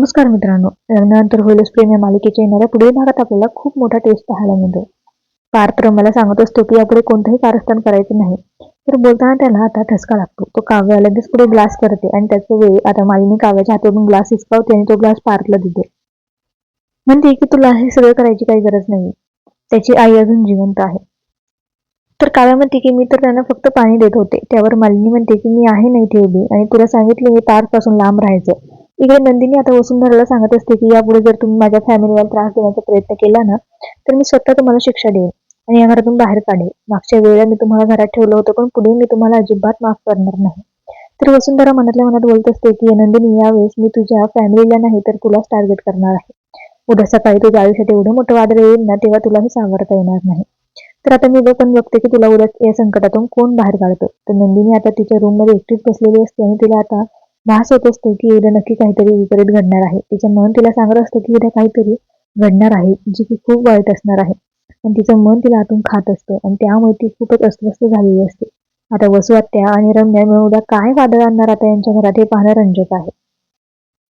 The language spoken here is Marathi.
नमस्कार मित्रांनो. लग्नानंतर होईलच प्रेम या मालिकेच्या येणाऱ्या पुढील भागात आपल्याला खूप मोठा टेस्ट पाहायला मिळतो पार्थ मला सांगत असतो की यापुढे कोणतंही कारस्थान करायचं नाही. तर बोलताना त्याला आता ठसका लागतो. तो काव्या लगेच पुढे ग्लास करते आणि त्याच वेळी आता मालिनी काव्याच्या हातातून ग्लास हिसकावते आणि तो ग्लास पार्थला देते. म्हणते की तुला हे सगळं करायची काही गरज नाही त्याची आई अजून जिवंत आहे. तर काव्या म्हणते की मी तर त्यांना फक्त पाणी देत होते. त्यावर मालिनी म्हणते की मी आहे नाही ठेवली उभी आणि तुला सांगितले मी पार्थपासून लांब राहायचं. इकडे नंदिनी आता वसुंधराला सांगत असते की यापुढे जर तुम्ही माझ्या फॅमिलीला त्रास देण्याचा प्रयत्न केला ना तर मी स्वतः तुम्हाला शिक्षा देईन आणि या घरातून बाहेर काढेल मागच्या वेळेला मी तुम्हाला घरात ठेवलं होतं पण पुढे मी तुम्हाला अजिबात माफ करणार नाही. तर वसुंधरा मनातल्या मनात बोलत असते की नंदिनी यावेळेस मी तुझ्या फॅमिलीला नाही तर तुलाच टार्गेट करणार आहे. उद्या सकाळी तुझ्या आयुष्यात एवढं मोठं वादळ येईल ना तेव्हा तुला हे सावरता येणार नाही. तर आता मी पण बघते की तुला उद्या या संकटातून कोण बाहेर काढतो? तर नंदिनी आता तिच्या रूममध्ये एकटीच बसलेली असते आणि तिला आता भास होत असतो की उद्या नक्की काहीतरी विपरीत घडणार आहे. तिचं मन तिला सांगत असतं की उद्या काहीतरी घडणार आहे जी की खूप वाईट असणार आहे. आणि तिचं मन तिला आतून खात असतं आणि त्यामुळे ती खूपच अस्वस्थ झालेली असते. आता वसुआत्या आणि रम्या मिळून उद्या काय वादळ आणणार आता यांच्या घरात हे पाहणं रंजक आहे.